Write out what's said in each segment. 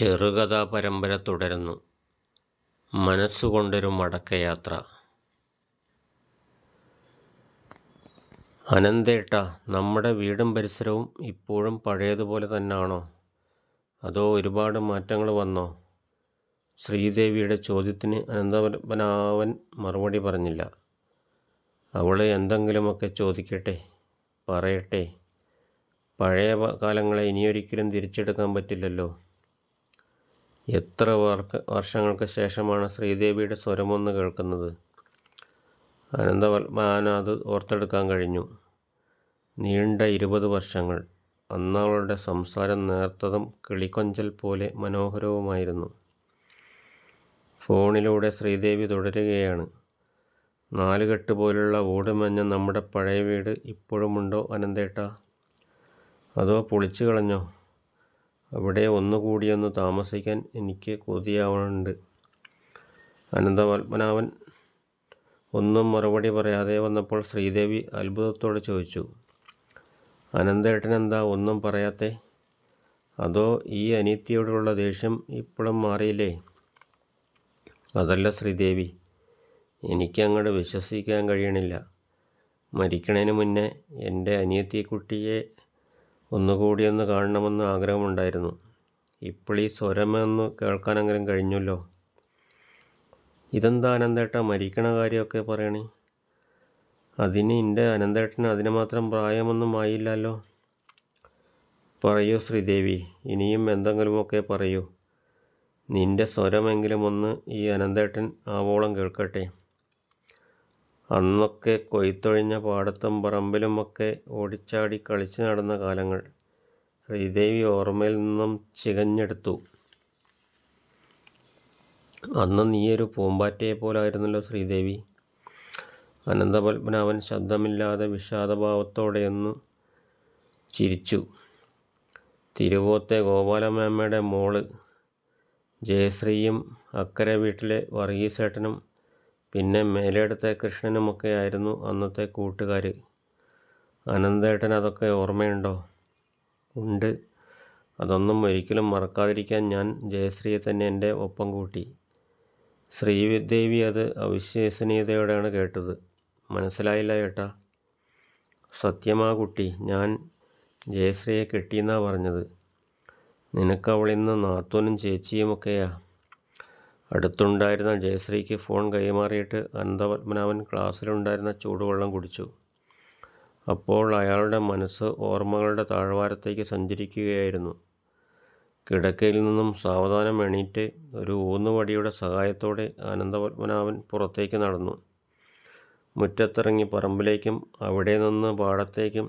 ചെറുകഥാ പരമ്പര തുടരുന്നു. മനസ്സുകൊണ്ടൊരു മടക്കയാത്ര. അനന്തേട്ട നമ്മുടെ വീടും പരിസരവും ഇപ്പോഴും പഴയതുപോലെ തന്നെയാണോ അതോ ഒരുപാട് മാറ്റങ്ങൾ വന്നോ? ശ്രീദേവിയുടെ ചോദ്യത്തിന് അനന്തപനാവൻ മറുപടി പറഞ്ഞില്ല. അവൾ എന്തെങ്കിലുമൊക്കെ ചോദിക്കട്ടെ പറയട്ടെ. പഴയ കാലങ്ങളെ ഇനിയൊരിക്കലും തിരിച്ചെടുക്കാൻ പറ്റില്ലല്ലോ. എത്ര വർഷങ്ങൾക്ക് ശേഷമാണ് ശ്രീദേവിയുടെ സ്വരമൊന്ന് കേൾക്കുന്നത്? അനന്തവത്മാനത് ഓർത്തെടുക്കാൻ കഴിഞ്ഞു. നീണ്ട ഇരുപത് വർഷങ്ങൾ. അന്നവളുടെ സംസാരം നേർത്തതും കിളിക്കൊഞ്ചൽ പോലെ മനോഹരവുമായിരുന്നു. ഫോണിലൂടെ ശ്രീദേവി തുടരുകയാണ്. നാലുകെട്ട് പോലുള്ള ഓടുമഞ്ഞ നമ്മുടെ പഴയ വീട് ഇപ്പോഴുമുണ്ടോ അനന്തേട്ട? അതോ പൊളിച്ചു കളഞ്ഞോ അവിടെ ഒന്നുകൂടി ഒന്ന് താമസിക്കാൻ എനിക്ക് കൊതിയാവുന്നുണ്ട് അനന്തപത്മനാഭൻ ഒന്നും മറുപടി പറയാതെ വന്നപ്പോൾ ശ്രീദേവി അത്ഭുതത്തോടെ ചോദിച്ചു അനന്തേട്ടനെന്താ ഒന്നും പറയാത്തെ? അതോ ഈ അനിത്യയോടുള്ള ദേഷ്യം ഇപ്പോഴും മാറിയില്ലേ? അതല്ല ശ്രീദേവി എനിക്കങ്ങോട്ട് വിശ്വസിക്കാൻ കഴിയണില്ല. മരിക്കണതിന് മുന്നേ എന്റെ അനിയത്തിക്കുട്ടിയെ ഒന്നുകൂടി ഒന്ന് കാണണമെന്ന് ആഗ്രഹമുണ്ടായിരുന്നു. ഇപ്പോൾ ഈ സ്വരമെന്ന് കേൾക്കാനെങ്കിലും കഴിഞ്ഞല്ലോ? ഇതെന്താ അനന്തേട്ട മരിക്കണ കാര്യമൊക്കെ പറയണേ? അതിന് എന്റെ അനന്തേട്ടന് അതിന് മാത്രം പ്രായമൊന്നും ആയില്ലല്ലോ. പറയൂ ശ്രീദേവി ഇനിയും എന്തെങ്കിലുമൊക്കെ പറയൂ. നിന്റെ സ്വരമെങ്കിലും ഒന്ന് ഈ അനന്തേട്ടൻ ആവോളം കേൾക്കട്ടെ. അന്നൊക്കെ കൊയ്ത്തൊഴിഞ്ഞ പാടത്തും പറമ്പിലുമൊക്കെ ഓടിച്ചാടി കളിച്ചു നടന്ന കാലങ്ങൾ ശ്രീദേവി ഓർമ്മയിൽ നിന്നും ചികഞ്ഞെടുത്തു. അന്ന് നീയൊരു പൂമ്പാറ്റയെ പോലായിരുന്നല്ലോ ശ്രീദേവി. അനന്തപത്മനാഭൻ ശബ്ദമില്ലാതെ വിഷാദഭാവത്തോടെയൊന്ന് ചിരിച്ചു. തിരുവോത്തെ ഗോപാലമേമ്മയുടെ മോൾ ജയശ്രീയും അക്കരെ വീട്ടിലെ വർഗീസേട്ടനും പിന്നെ മേലേടത്തെ കൃഷ്ണനുമൊക്കെ ആയിരുന്നു അന്നത്തെ കൂട്ടുകാർ അനന്തേട്ടൻ അതൊക്കെ ഓർമ്മയുണ്ടോ? ഉണ്ട്. അതൊന്നും ഒരിക്കലും മറക്കാതിരിക്കാൻ ഞാൻ ജയശ്രീയെ തന്നെ എന്റെ ഒപ്പം കൂട്ടി. ശ്രീദേവി അത് അവിശ്വസനീയതയോടെയാണ് കേട്ടത്. മനസ്സിലായില്ല ചേട്ടാ സത്യമാ കുട്ടി ഞാൻ ജയശ്രീയെ കെട്ടിയെന്നാ പറഞ്ഞത്. നിനക്കവളിന്ന് നാത്തോനും ചേച്ചിയുമൊക്കെയാ. അടുത്തുണ്ടായിരുന്ന ജയശ്രീക്ക് ഫോൺ കൈമാറിയിട്ട് അനന്തപത്മനാഭൻ ക്ലാസ്സിലുണ്ടായിരുന്ന ചൂടുവെള്ളം കുടിച്ചു. അപ്പോൾ അയാളുടെ മനസ്സ് ഓർമ്മകളുടെ താഴ്വാരത്തേക്ക് സഞ്ചരിക്കുകയായിരുന്നു. കിടക്കയിൽ നിന്നും സാവധാനം എണീറ്റ് ഒരു ഊന്നുവടിയുടെ സഹായത്തോടെ അനന്തപത്മനാഭൻ പുറത്തേക്ക് നടന്നു. മുറ്റത്തിറങ്ങി പറമ്പിലേക്കും അവിടെ നിന്ന് പാടത്തേക്കും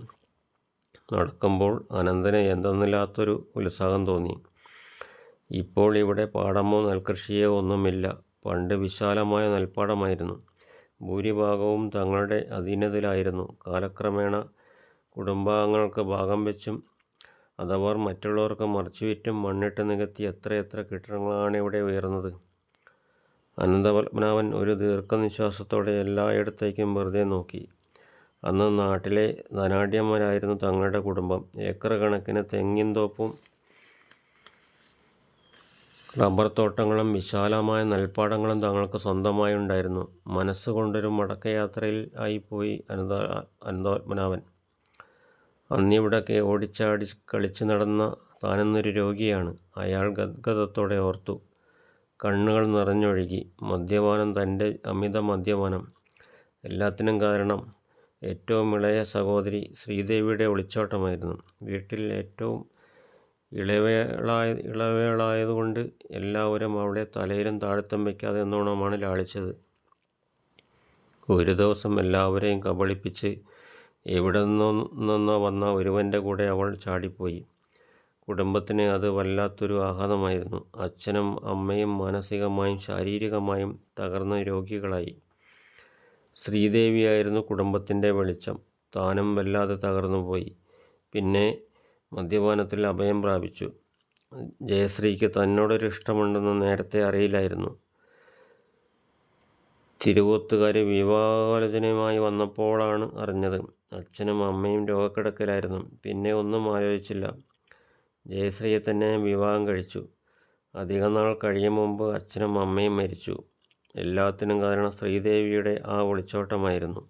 നടക്കുമ്പോൾ അനന്തന് എന്തെന്നില്ലാത്തൊരു ഉത്സാഹം തോന്നി. ഇപ്പോൾ ഇവിടെ പാടമോ നെൽകൃഷിയോ ഒന്നുമില്ല. പണ്ട് വിശാലമായ നെൽപ്പാടമായിരുന്നു. ഭൂരിഭാഗവും തങ്ങളുടെ അധീനതയിലായിരുന്നു. കാലക്രമേണ കുടുംബാംഗങ്ങൾക്ക് ഭാഗം വെച്ചും അഥവാ മറ്റുള്ളവർക്ക് മറിച്ചുവിറ്റും മണ്ണിട്ട് നികത്തി എത്രയെത്ര കെട്ടിടങ്ങളാണ് ഇവിടെ ഉയർന്നത്. അനന്തപത്മനാഭൻ ഒരു ദീർഘനിശ്വാസത്തോടെ എല്ലായിടത്തേക്കും വെറുതെ നോക്കി. അന്ന് നാട്ടിലെ ധനാഢ്യന്മാരായിരുന്നു തങ്ങളുടെ കുടുംബം. ഏക്കർ കണക്കിന് തെങ്ങിൻ തോപ്പും റബ്ബർ തോട്ടങ്ങളും വിശാലമായ നെൽപ്പാടങ്ങളും തങ്ങൾക്ക് സ്വന്തമായി ഉണ്ടായിരുന്നു. മനസ്സുകൊണ്ടൊരു മടക്കയാത്രയിൽ ആയിപ്പോയി അനന്ത അനന്തപത്മനാഭൻ. അന്നിവിടൊക്കെ ഓടിച്ചാടി കളിച്ചു നടന്ന താനെന്നൊരു രോഗിയാണ്. അയാൾ ഗദ്ഗതത്തോടെ ഓർത്തു. കണ്ണുകൾ നിറഞ്ഞൊഴുകി. മദ്യപാനം തന്റെ അമിത മദ്യപാനം. എല്ലാത്തിനും കാരണം ഏറ്റവും ഇളയ സഹോദരി ശ്രീദേവിയുടെ ഒളിച്ചോട്ടമായിരുന്നു. വീട്ടിൽ ഏറ്റവും ഇളവേളായ ഇളവേളായതുകൊണ്ട് എല്ലാവരും അവളെ തലയിലും താഴ്ത്തം വയ്ക്കാതെ എന്നോണമാണ് ലാളിച്ചത്. ഒരു ദിവസം എല്ലാവരെയും കബളിപ്പിച്ച് എവിടെ നിന്നോ വന്ന ഒരുവന്റെ കൂടെ അവൾ ചാടിപ്പോയി. കുടുംബത്തിന് അത് വല്ലാത്തൊരു ആഘാതമായിരുന്നു അച്ഛനും അമ്മയും മാനസികമായും ശാരീരികമായും തകർന്ന രോഗികളായി. ശ്രീദേവിയായിരുന്നു കുടുംബത്തിന്റെ വെളിച്ചം. താനും വല്ലാതെ തകർന്നുപോയി. പിന്നെ മദ്യപാനത്തിൽ അഭയം പ്രാപിച്ചു. ജയശ്രീക്ക് തന്നോടൊരു ഇഷ്ടമുണ്ടെന്ന് നേരത്തെ അറിയില്ലായിരുന്നു. തിരുവോത്തുകാർ വിവാഹാലോചനയുമായി വന്നപ്പോഴാണ് അറിഞ്ഞത്. അച്ഛനും അമ്മയും രോഗക്കിടക്കലായിരുന്നു. പിന്നെ ഒന്നും ആലോചിച്ചില്ല. ജയശ്രീയെ തന്നെ വിവാഹം കഴിച്ചു. അധികം നാൾ കഴിയും മുമ്പ് അച്ഛനും അമ്മയും മരിച്ചു. എല്ലാത്തിനും കാരണം ശ്രീദേവിയുടെ ആ ഒളിച്ചോട്ടമായിരുന്നു.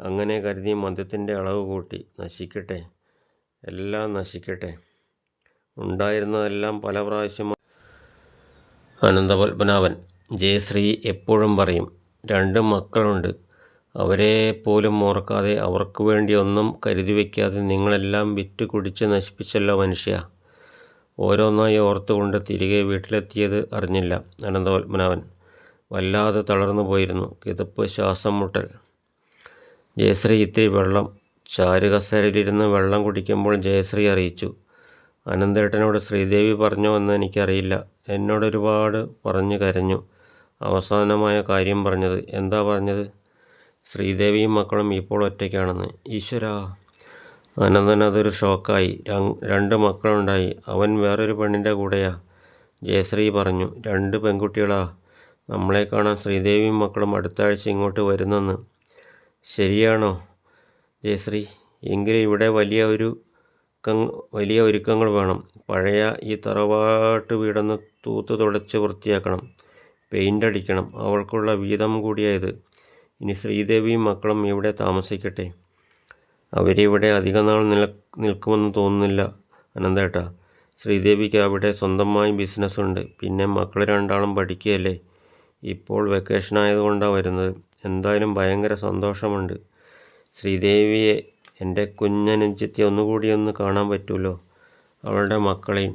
അങ്ങനെ കരുതി മദ്യത്തിന്റെ അളവ് കൂട്ടി. നശിക്കട്ടെ. എല്ലാം നശിക്കട്ടെ. ഉണ്ടായിരുന്നതെല്ലാം പല പ്രാവശ്യം അനന്തപത്മനാഭൻ ജയശ്രീ എപ്പോഴും പറയും രണ്ട് മക്കളുണ്ട്. അവരെ പോലും ഓർക്കാതെ അവർക്ക് വേണ്ടി ഒന്നും കരുതി വയ്ക്കാതെ നിങ്ങളെല്ലാം വിറ്റ് കുടിച്ച് നശിപ്പിച്ചല്ലോ മനുഷ്യ. ഓരോന്നായി ഓർത്തുകൊണ്ട് തിരികെ വീട്ടിലെത്തിയത് അറിഞ്ഞില്ല അനന്തപത്മനാഭൻ. വല്ലാതെ തളർന്നു പോയിരുന്നു. കിതപ്പ് ശ്വാസം മുട്ടൽ. ജയശ്രീ ഇത്തിരി വെള്ളം ചാരുകസേരയിലിരുന്ന് വെള്ളം കുടിക്കുമ്പോൾ ജയശ്രീ അറിയിച്ചു. അനന്തേട്ടനോട് ശ്രീദേവി പറഞ്ഞോ എന്ന് എനിക്കറിയില്ല. എന്നോടൊരുപാട് പറഞ്ഞു കരഞ്ഞു. അവസാനമായ കാര്യം പറഞ്ഞത് എന്താ പറഞ്ഞത്? ശ്രീദേവിയും മക്കളും ഇപ്പോൾ ഒറ്റയ്ക്കാണെന്ന്. ഈശ്വരാ. അനന്തൻ അതൊരു ഷോക്കായി. രണ്ട് മക്കളുണ്ടായി. അവൻ വേറൊരു പെണ്ണിന്റെ കൂടെയാ. ജയശ്രീ പറഞ്ഞു രണ്ട് പെൺകുട്ടികളാ. നമ്മളെ കാണാൻ ശ്രീദേവിയും മക്കളും അടുത്ത ആഴ്ച ഇങ്ങോട്ട് വരുന്നെന്ന്. ശരിയാണോ? ജയശ്രീ എങ്കിലും ഇവിടെ വലിയ ഒരു വലിയ ഒരുക്കങ്ങൾ വേണം. പഴയ ഈ തറവാട്ട് വീടൊന്ന് തൂത്ത് തുടച്ച് വൃത്തിയാക്കണം. പെയിന്റ് അടിക്കണം. അവൾക്കുള്ള വീതം കൂടിയായത്. ഇനി ശ്രീദേവിയും മക്കളും ഇവിടെ താമസിക്കട്ടെ. അവരിവിടെ അധികനാൾ നില നിൽക്കുമെന്ന് തോന്നുന്നില്ല അനന്തേട്ട. ശ്രീദേവിക്ക് അവിടെ സ്വന്തമായി ബിസിനസ്സുണ്ട് പിന്നെ മക്കൾ രണ്ടാളും പഠിക്കുകയല്ലേ? ഇപ്പോൾ വെക്കേഷൻ ആയതുകൊണ്ടാണ് വരുന്നത്. എന്തായാലും ഭയങ്കര സന്തോഷമുണ്ട്. ശ്രീദേവിയെ എന്റെ കുഞ്ഞനുജത്തി ഒന്നുകൂടി ഒന്ന് കാണാൻ പറ്റുമല്ലോ? അവളുടെ മക്കളെയും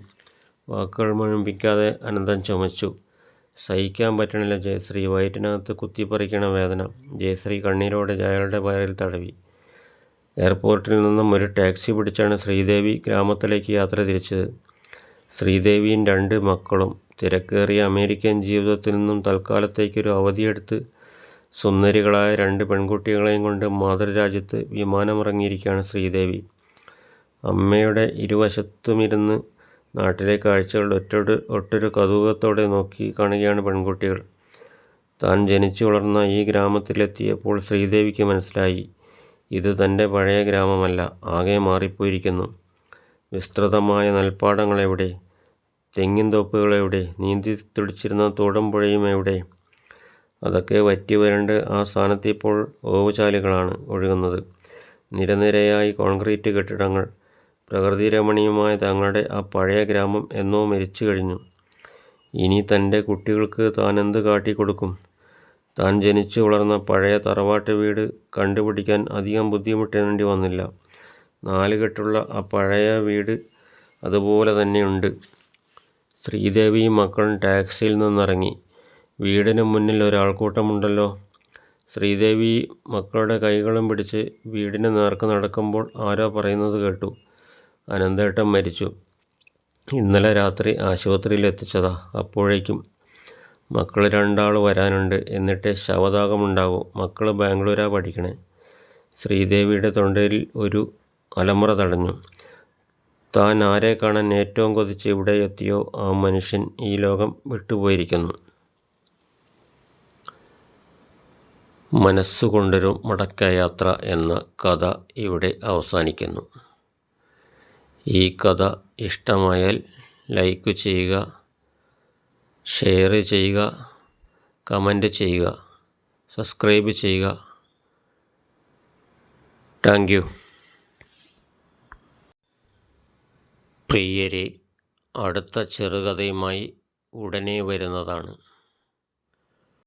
വാക്കുകൾ മുഴുമ്പിക്കാതെ അനന്തൻ ചുമച്ചു. സഹിക്കാൻ പറ്റണില്ല ജയശ്രീ. വയറ്റിനകത്ത് കുത്തിപ്പറിക്കണ വേദന. ജയശ്രീ കണ്ണീരോടെ ജയാളുടെ വയറിൽ തടവി. എയർപോർട്ടിൽ നിന്നും ഒരു ടാക്സി പിടിച്ചാണ് ശ്രീദേവി ഗ്രാമത്തിലേക്ക് യാത്ര തിരിച്ചത്. ശ്രീദേവിയും രണ്ട് മക്കളും തിരക്കേറിയ അമേരിക്കൻ ജീവിതത്തിൽ നിന്നും തൽക്കാലത്തേക്കൊരു അവധിയെടുത്ത് സുന്ദരികളായ രണ്ട് പെൺകുട്ടികളെയും കൊണ്ട് മാതൃരാജ്യത്ത് വിമാനമിറങ്ങിയിരിക്കുകയാണ് ശ്രീദേവി. അമ്മയുടെ ഇരുവശത്തുമിരുന്ന് നാട്ടിലെ കാഴ്ചകൾ ഒറ്റൊരു ഒട്ടൊരു കൗതുകത്തോടെ നോക്കി കാണുകയാണ് പെൺകുട്ടികൾ. താൻ ജനിച്ചു വളർന്ന ഈ ഗ്രാമത്തിലെത്തിയപ്പോൾ ശ്രീദേവിക്ക് മനസ്സിലായി ഇത് തന്റെ പഴയ ഗ്രാമമല്ല ആകെ മാറിപ്പോയിരിക്കുന്നു. വിസ്തൃതമായ നെൽപ്പാടങ്ങളെവിടെ? തെങ്ങിൻ തോപ്പുകളെവിടെ? നീന്തി തുടിച്ചിരുന്ന തോടും പുഴയും എവിടെ അതൊക്കെ വറ്റി വരണ്ട് ആ സ്ഥാനത്ത് ഇപ്പോൾ ഓവുചാലുകളാണ് ഒഴുകുന്നത്. നിരനിരയായി കോൺക്രീറ്റ് കെട്ടിടങ്ങൾ പ്രകൃതി രമണീയമായ തങ്ങളുടെ ആ പഴയ ഗ്രാമം എന്നോ മരിച്ചു കഴിഞ്ഞു. ഇനി തന്റെ കുട്ടികൾക്ക് താൻ എന്ത് കാട്ടിക്കൊടുക്കും താൻ ജനിച്ചു വളർന്ന പഴയ തറവാട്ട് വീട് കണ്ടുപിടിക്കാൻ അധികം ബുദ്ധിമുട്ടേണ്ടി വന്നില്ല. നാലുകെട്ടുള്ള ആ പഴയ വീട് അതുപോലെ തന്നെയുണ്ട്. ശ്രീദേവിയും മക്കളും ടാക്സിയിൽ നിന്നിറങ്ങി. വീടിന് മുന്നിൽ ഒരാൾക്കൂട്ടമുണ്ടല്ലോ. ശ്രീദേവി മക്കളുടെ കൈകളും പിടിച്ച് വീടിന് നേർക്ക് നടക്കുമ്പോൾ ആരോ പറയുന്നത് കേട്ടു. അനന്തേട്ടൻ മരിച്ചു. ഇന്നലെ രാത്രി ആശുപത്രിയിൽ എത്തിച്ചതാ. അപ്പോഴേക്കും മക്കൾ രണ്ടാൾ വരാനുണ്ട്. എന്നിട്ട് ശവദാഹമുണ്ടാകൂ മക്കൾ ബാംഗ്ലൂരാ പഠിക്കണേ. ശ്രീദേവിയുടെ തൊണ്ടയിൽ ഒരു അലമുറ തടഞ്ഞു. താൻ ആരെ കാണാൻ ഏറ്റവും കൊതിച്ച് ഇവിടെ എത്തിയോ? ആ മനുഷ്യൻ ഈ ലോകം വിട്ടുപോയിരിക്കുന്നു. മനസ്സുകൊണ്ടൊരു മടക്കയാത്ര എന്ന കഥ ഇവിടെ അവസാനിക്കുന്നു. ഈ കഥ ഇഷ്ടമായാൽ ലൈക്ക് ചെയ്യുക ഷെയർ ചെയ്യുക കമന്റ് ചെയ്യുക സബ്സ്ക്രൈബ് ചെയ്യുക. Thank you. പ്രിയരെ അടുത്ത ചെറുകഥയുമായി ഉടനെ വരുന്നതാണ്.